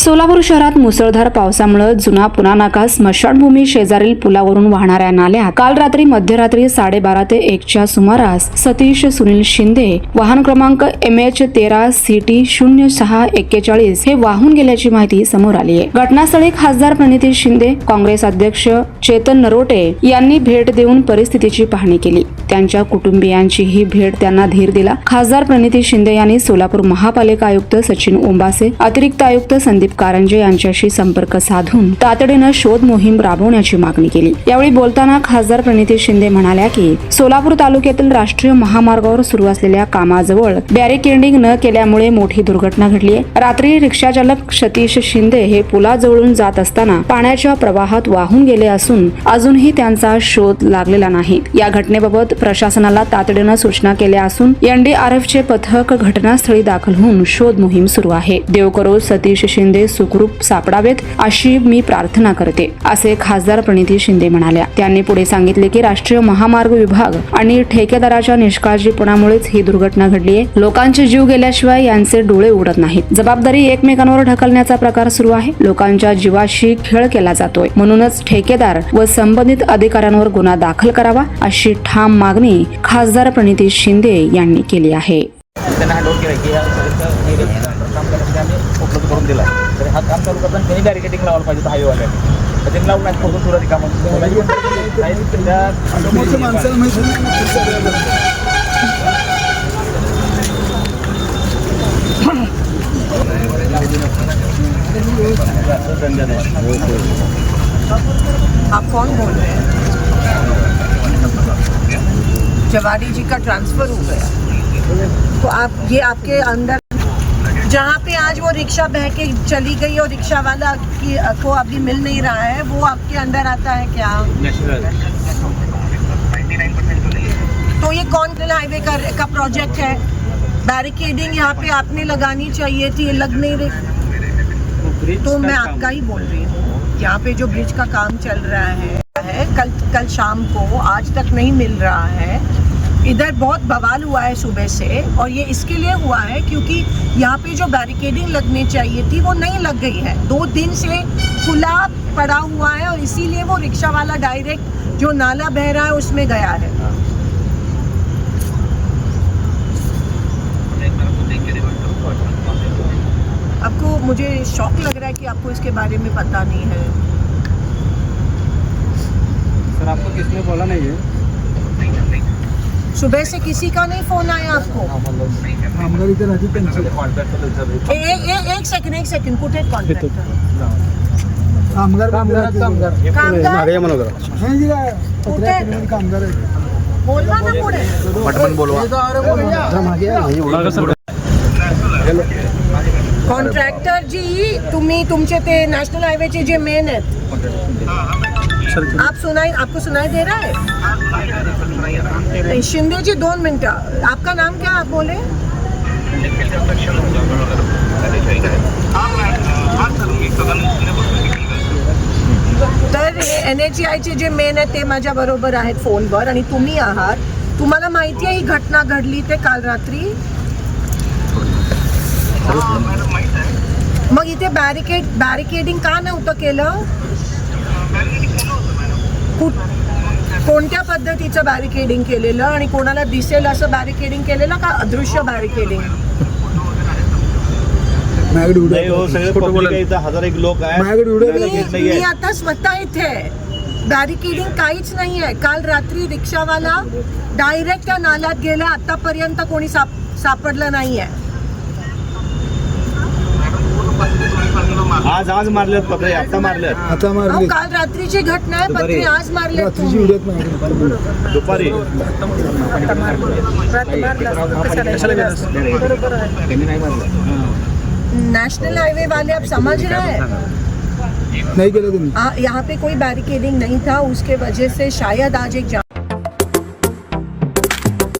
सोलापूर शहरात मुसळधार पावसामुळे जुना पुना नाका स्मशानभूमी शेजारील पुलावरून वाहणाऱ्या नाल्या काल रात्री मध्यरात्री साडेबारा ते एकच्या सुमारास सतीश सुनील शिंदे वाहन क्रमांक एम एच तेरा सी टी शून्य सहा एक्केचाळीस हे वाहून गेल्याची माहिती समोर आली आहे. घटनास्थळी खासदार प्रणिती शिंदे काँग्रेस अध्यक्ष चेतन नरोटे यांनी भेट देऊन परिस्थितीची पाहणी केली. त्यांच्या कुटुंबियांची ही भेट त्यांना धीर दिला. खासदार प्रणिती शिंदे यांनी सोलापूर महापालिका आयुक्त सचिन ओंबासे अतिरिक्त आयुक्त संदीप कारंजे यांच्याशी संपर्क साधून तातडीनं शोध मोहीम राबवण्याची मागणी केली. यावेळी बोलताना खासदार प्रणिती शिंदे म्हणाल्या की सोलापूर तालुक्यातील राष्ट्रीय महामार्गावर सुरू असलेल्या कामाजवळ बॅरिकेडिंग न केल्यामुळे मोठी दुर्घटना घडली आहे. रात्री रिक्षाचालक सतीश शिंदे हे पुलाजवळून जात असताना पाण्याच्या प्रवाहात वाहून गेले असून अजूनही त्यांचा शोध लागलेला नाही. या घटनेबाबत प्रशासनाला तातडीनं सूचना केल्या असून एनडीआरएफचे पथक घटनास्थळी दाखल होऊन शोध मोहीम सुरू आहे. देवकरो सतीश शिंदे सुखरूप सापडावेत अशी मी प्रार्थना करते असे खासदार प्रणिती शिंदे म्हणाल्या. त्यांनी पुढे सांगितले की राष्ट्रीय महामार्ग विभाग आणि ठेकेदाराच्या निष्काळजीपणामुळेच ही दुर्घटना घडली आहे. लोकांचे जीव गेल्याशिवाय यांचे डोळे उडत नाहीत. जबाबदारी एकमेकांवर ढकलण्याचा प्रकार सुरू आहे. लोकांच्या जीवाशी खेळ केला जातोय. म्हणूनच ठेकेदार व संबंधित अधिकाऱ्यांवर गुन्हा दाखल करावा अशी ठाम मागणी खासदार प्रणिती शिंदे यांनी केली आहे. त्यांना हा ओव्हर उपलब्ध करून दिला हा काम चालू करताना त्यांनी लावायला पाहिजे हायवेवाल्या लावून नाही रिकामं नाही. आप कौन बोल रहे हैं? जवारी जी का ट्रांसफ़र हो गया। तो आप ये आपके अंदर जहाँ पे आज वो रिक्शा बह के चली गई और रिक्शा वाला की को अभी मिल नहीं रहा है वो आपके अंदर आता है क्या? तो ये कौन हाईवे का, का प्रोजेक्ट है? बैरिकेडिंग यहाँ पे आपने लगानी चाहिए थी लग नहीं रही। तो मैं आपका ही बोल रही हूँ। यहाँ पे जो ब्रिज का काम चल रहा है है कल कल शाम को आज तक नहीं मिल रहा है। इधर बहुत बवाल हुआ है सुबह से और ये इसके लिए हुआ है क्योंकि यहाँ पे जो बैरिकेडिंग लगनी चाहिए थी वो नहीं लग गई है। दो दिन से खुला पड़ा हुआ है और इसीलिए वो रिक्शा वाला डायरेक्ट जो नाला बह रहा है उसमें गया है। आपको मुझे शौक लग रहा है कि आपको इसके बारे में पता नहीं है। सर आपको किसने बोला नहीं है? सुबह से किसी का नहीं फोन आया आपको? आमदार इथे राहते त्यांचे कॉन्ट्रॅक्टर ए, ए, ए, एक सेकंड एक सेकंड कुठे कॉन्ट्रॅक्टर कामगार कामगार कामगार कामगार नाही जी काय पत्र्या कामगार आहेत बोलवा ना पुढे। पटकन बोलवा। कॉन्ट्रॅक्टर जी तुम्ही तुमचे ते नॅशनल हायवेचे जे मेन आहेत आप सुनाई आपको सुनाई दे रहा है? शिंदे जी दोन मिनटं। आपका नाम क्या आप बोले? तर एन एच आयचे जे मेन आहेत ते माझ्या बरोबर आहेत फोनवर आणि तुम्ही आहात. तुम्हाला माहिती आहे ही घटना घडली ते काल रात्री? मग इथे बॅरिकेड बॅरिकेडिंग का नव्हतं केलं? कुठ कोणत्या पद्धतीचं बॅरिकेडिंग केलेलं आणि कोणाला दिसेल असं बॅरिकेडिंग केलेलं का अदृश्य बॅरिकेडिंग नाही हो उड्या सगळे पब्लिक आहे इथं हजार एक लोक आहे माझ्याकडे उड्या कोणाला मी घेत मी नाहीये आता स्वतः इथे बॅरिकेडिंग काहीच नाही आहे काल रात्री रिक्षावाला डायरेक्ट त्या नाल्यात गेला. आतापर्यंत कोणी साप सापडलं नाहीये. आज आज मारल्यात पत्रे आता मारल्यात आता मारले काल रात्रीची घटना आहे पत्री आज मारले रात्रीची उड्यात माझ्याकडे दुपारी. नेशनल हाईवे वाले अब समझ रहे हैं नाही केलं यहाँ पे कोई बैरिकेडिंग नहीं था उसके वजह से शायद आज एक जाम